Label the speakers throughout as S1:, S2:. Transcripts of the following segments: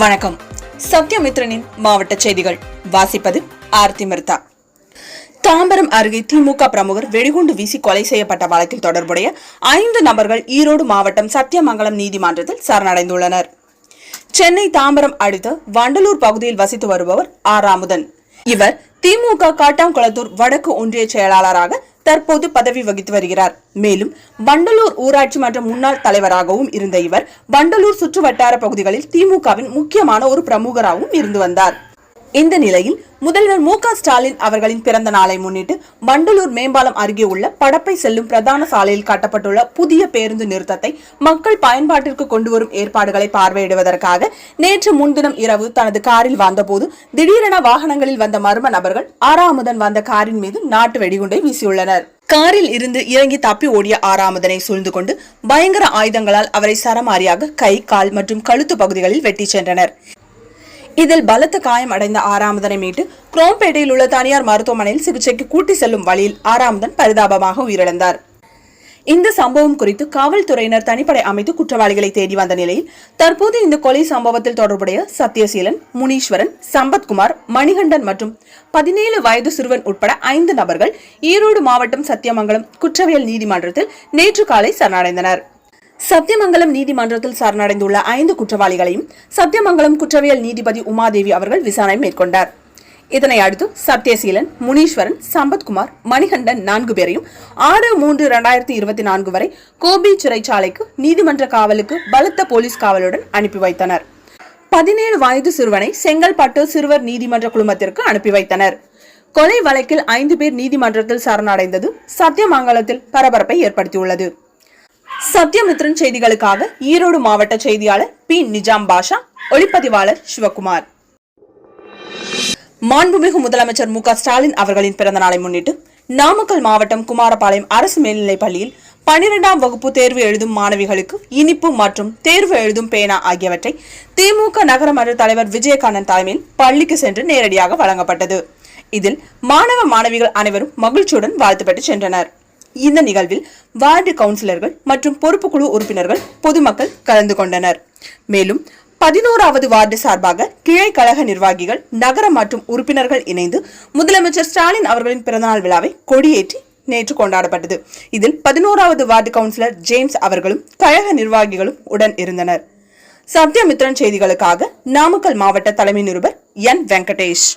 S1: வணக்கம். சத்யமித்ரனின் மாவட்ட செய்திகள். வாசிப்பது ஆர்த்தி மிர்தா. தாம்பரம் அருகே திமுக பிரமுகர் வெடிகுண்டு வீசி கொலை செய்யப்பட்ட வழக்கில் தொடர்புடைய ஐந்து நபர்கள் ஈரோடு மாவட்டம் சத்தியமங்கலம் நீதிமன்றத்தில் சரணடைந்துள்ளனர். சென்னை தாம்பரம் அடுத்த வண்டலூர் பகுதியில் வசித்து வருபவர் ஆர் ராமுதன். இவர் திமுக காட்டாங்குளத்தூர் வடக்கு ஒன்றிய செயலாளராக தற்போது பதவி வகித்து வருகிறார். மேலும் வண்டலூர் ஊராட்சி மன்ற முன்னாள் தலைவராகவும் இருந்த இவர் வண்டலூர் சுற்றுவட்டார பகுதிகளில் திமுகவின் முக்கியமான ஒரு பிரமுகராகவும் இருந்து வந்தார். இந்த நிலையில் முதல்வர் மு ஸ்டாலின் அவர்களின் பிறந்த நாளை முன்னிட்டு வண்டலூர் மேம்பாலம் அருகே உள்ள படப்பை செல்லும் பிரதான சாலையில் கட்டப்பட்டுள்ள புதிய பேருந்து நிறுத்தத்தை மக்கள் பயன்பாட்டிற்கு கொண்டு வரும் ஏற்பாடுகளை பார்வையிடுவதற்காக நேற்று முன்தினம் இரவு தனது காரில் வந்தபோது திடீரென வாகனங்களில் வந்த மர்ம நபர்கள் ஆறாமுதன் வந்த காரின் மீது நாட்டு வெடிகுண்டை வீசியுள்ளனர். காரில் இருந்து இறங்கி தப்பி ஓடிய ஆறாமுதனை சூழ்ந்து கொண்டு பயங்கர ஆயுதங்களால் அவரை சரமாரியாக கை கால் மற்றும் கழுத்து பகுதிகளில் வெட்டி சென்றனர். இதில் பலத்த காயம் அடைந்த ஆறாமதனை மீட்டு குரோம்பேட்டையில் உள்ள தனியார் மருத்துவமனையில் சிகிச்சைக்கு கூட்டி செல்லும் வழியில் ஆறாமதன் பரிதாபமாக உயிரிழந்தார். இந்த சம்பவம் குறித்து காவல்துறையினர் தனிப்படை அமைத்து குற்றவாளிகளை தேடி வந்த நிலையில் தற்போது இந்த கொலை சம்பவத்தில் தொடர்புடைய சத்யசீலன் முனீஸ்வரன் சம்பத்குமார் மணிகண்டன் மற்றும் பதினேழு வயது சிறுவன் உட்பட ஐந்து நபர்கள் ஈரோடு மாவட்டம் சத்தியமங்கலம் குற்றவியல் நீதிமன்றத்தில் நேற்று காலை சரணடைந்தனர். சத்தியமங்கலம் நீதிமன்றத்தில் சரணடைந்துள்ள ஐந்து குற்றவாளிகளையும் சத்தியமங்கலம் குற்றவியல் நீதிபதி உமாதேவி அவர்கள் விசாரணை மேற்கொண்டார். இதனை அடுத்து சத்யசீலன் முனீஸ்வரன் சம்பத்குமார் மணிகண்டன் நான்கு பேரையும் ஆறு மூன்று இரண்டாயிரத்தி இருபத்தி நான்கு வரை கோபி சிறைச்சாலைக்கு நீதிமன்ற காவலுக்கு பலத்த போலீஸ் காவலுடன் அனுப்பி வைத்தனர். பதினேழு வயது சிறுவனை செங்கல்பட்டு சிறுவர் நீதிமன்ற குழுமத்திற்கு அனுப்பி வைத்தனர். கொலை வழக்கில் ஐந்து பேர் நீதிமன்றத்தில் சரணடைந்தது சத்தியமங்கலத்தில் பரபரப்பை ஏற்படுத்தியுள்ளது. சத்யமித்ரன் செய்திகளுக்காக ஈரோடு மாவட்ட செய்தியாளர் பி. நிஜாம் பாஷா ஒளிப்பதிவாளர் சிவகுமார். மாண்புமிகு முதலமைச்சர் மு. க. ஸ்டாலின் அவர்களின் பிறந்த நாளை முன்னிட்டு நாமக்கல் மாவட்டம் குமாரபாளையம் அரசு மேல்நிலைப் பள்ளியில் பனிரெண்டாம் வகுப்பு தேர்வு எழுதும் மாணவிகளுக்கு இனிப்பு மற்றும் தேர்வு எழுதும் பேனா ஆகியவற்றை திமுக நகரமன்ற தலைவர் விஜயகாந்தன் தலைமையில் பள்ளிக்கு சென்று நேரடியாக வழங்கப்பட்டது. இதில் மாணவ மாணவிகள் அனைவரும் மகிழ்ச்சியுடன் வாழ்த்து பெற்று சென்றனர். இந்த நிகழ்வில் வார்டு கவுன்சிலர்கள் மற்றும் பொறுப்புக்குழு உறுப்பினர்கள் பொதுமக்கள் கலந்து கொண்டனர். மேலும் பதினோராவது வார்டு சார்பாக கிளை கழக நிர்வாகிகள் நகர மற்றும் உறுப்பினர்கள் இணைந்து முதலமைச்சர் ஸ்டாலின் அவர்களின் பிறந்தநாள் விழாவை கொடியேற்றி நேற்று கொண்டாடப்பட்டது. இதில் பதினோராவது வார்டு கவுன்சிலர் ஜேம்ஸ் அவர்களும் கழக நிர்வாகிகளும் உடன் இருந்தனர். சத்யமித்ரன் செய்திகளுக்காக நாமக்கல் மாவட்ட தலைமை நிருபர் என் வெங்கடேஷ்.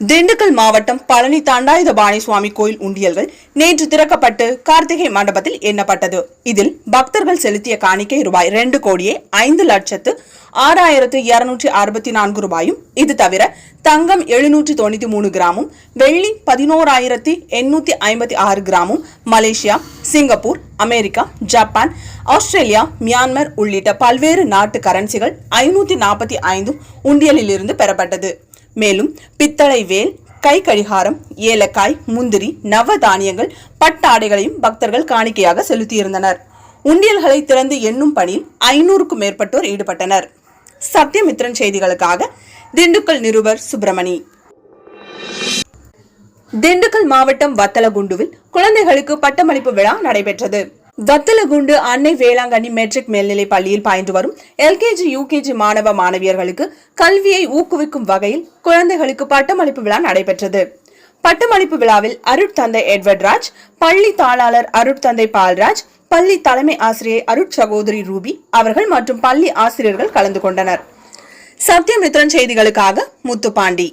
S1: திண்டுக்கல் மாவட்டம் பழனி தண்டாயுதபாணி சுவாமி கோயில் உண்டியல்கள் நேற்று திறக்கப்பட்டு கார்த்திகை மண்டபத்தில் எண்ணப்பட்டது. இதில் பக்தர்கள் செலுத்திய காணிக்கை ரூபாய் ரெண்டு கோடியே ஐந்து லட்சத்து ஆறாயிரத்து இருநூற்றி அறுபத்தி நான்கு ரூபாயும் இது தவிர தங்கம் எழுநூற்றி தொண்ணூத்தி மூணு கிராமும் வெள்ளி பதினோராயிரத்தி எண்ணூத்தி ஐம்பத்தி ஆறு கிராமும் Malaysia Singapore America Japan Australia Myanmar உள்ளிட்ட பல்வேறு நாட்டு கரன்சிகள் ஐநூத்தி நாற்பத்தி ஐந்தும் உண்டியலிலிருந்து பெறப்பட்டது. மேலும் பித்தளை வேல் கை கடிகாரம் ஏலக்காய் முந்திரி நவ தானியங்கள் பட்டாடைகளையும் பக்தர்கள் காணிக்கையாக செலுத்தியிருந்தனர். உண்டியல்களை திறந்து எண்ணும் பணியில் ஐநூறுக்கும் மேற்பட்டோர் ஈடுபட்டனர். சத்யமித்ரன் செய்திகளுக்காக திண்டுக்கல் நிருபர் சுப்பிரமணி. திண்டுக்கல் மாவட்டம் வத்தலகுண்டுவில் குழந்தைகளுக்கு பட்டமளிப்பு விழா நடைபெற்றது. வத்தலகுண்டு அன்னை வேளாங்கண்ணி மெட்ரிக் மேல்நிலைப் பள்ளியில் பயின்று வரும் எல்கேஜி யூகேஜி மாணவ மாணவியர்களுக்கு கல்வியை ஊக்குவிக்கும் வகையில் குழந்தைகளுக்கு பட்டமளிப்பு விழா நடைபெற்றது. பட்டமளிப்பு விழாவில் அருட்தந்தை எட்வர்ட் ராஜ் பள்ளி தாளாளர் அருட்தந்தை பால்ராஜ் பள்ளி தலைமை ஆசிரியை அருட் சகோதரி ரூபி அவர்கள் மற்றும் பள்ளி ஆசிரியர்கள் கலந்து கொண்டனர். சத்யமித்ரன் செய்திகளுக்காக முத்துப்பாண்டி.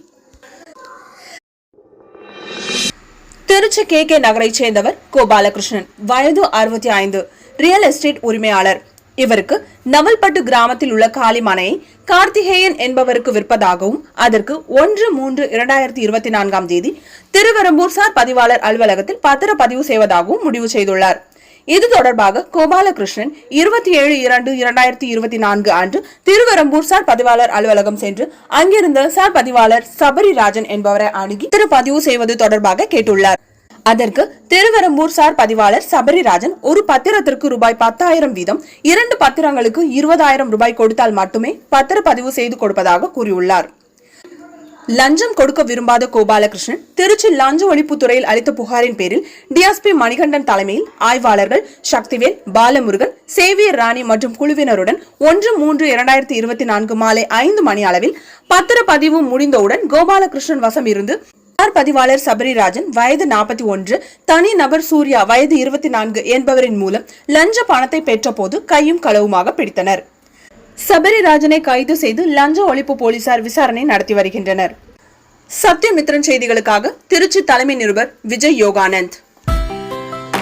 S1: திருச்சி கே கே நகரைச் சேர்ந்தவர் கோபாலகிருஷ்ணன். வயது அறுபத்தி ஐந்து ரியல் எஸ்டேட் உரிமையாளர். இவருக்கு நவல்பட்டு கிராமத்தில் உள்ள காலி மனையை கார்த்திகேயன் என்பவருக்கு விற்பதாகவும் அதற்கு ஒன்று மூன்று இரண்டாயிரத்தி இருபத்தி நான்காம் தேதி திருவெரும்பூர் சார் பதிவாளர் அலுவலகத்தில் பத்திர பதிவு செய்வதாகவும் முடிவு செய்துள்ளார். இது தொடர்பாக கோபாலகிருஷ்ணன் இருபத்தி ஏழு இரண்டு இரண்டாயிரத்தி இருபத்தி நான்கு அன்று திருவெரும்பூர் சார் பதிவாளர் அலுவலகம் சென்று அங்கிருந்த சார் பதிவாளர் சபரிராஜன் என்பவரை அணுகி திரு பதிவு செய்வது தொடர்பாக கேட்டுள்ளார். அதற்கு திருவரம்பூர் சார் பதிவாளர் சபரிராஜன் ஒரு பத்திரத்திற்கு ரூபாய் பத்தாயிரம் வீதம் இரண்டு பத்திரங்களுக்கு இருபதாயிரம் ரூபாய் கொடுத்தால் மட்டுமே பத்திர பதிவு செய்து கொடுப்பதாக கூறியுள்ளார். லஞ்சம் கொடுக்க விரும்பாத கோபாலகிருஷ்ணன் திருச்சி லஞ்ச ஒழிப்புத்துறையில் அளித்த புகாரின் பேரில் டிஎஸ்பி மணிகண்டன் தலைமையில் ஆய்வாளர்கள் சக்திவேல் பாலமுருகன் சேவியர் ராணி மற்றும் குழுவினருடன் ஒன்று மூன்று இரண்டாயிரத்தி இருபத்தி நான்கு மாலை ஐந்து மணி அளவில் பத்திரப்பதிவு முடிந்தவுடன் கோபாலகிருஷ்ணன் வசம் இருந்து புகார் பதிவாளர் சபரிராஜன் வயது நாற்பத்தி ஒன்று தனி நபர் சூர்யா வயது இருபத்தி நான்கு என்பவரின் மூலம் லஞ்ச பணத்தை பெற்றபோது கையும் களவுமாக பிடித்தனர். சபரிராஜனை கைது செய்து லஞ்ச ஒழிப்பு போலீசார் விசாரணை நடத்தி வருகின்றனர். சத்யமித்ரன் செய்திகளுக்காக திருச்சி தலைமை நிருபர் விஜய் யோகானந்த்.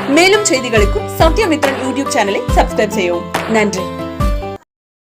S1: மேலும் செய்திகளுக்கு சத்யமித்ரன் யூடியூப் சேனலை சப்ஸ்கிரைப் செய்யவும். நன்றி.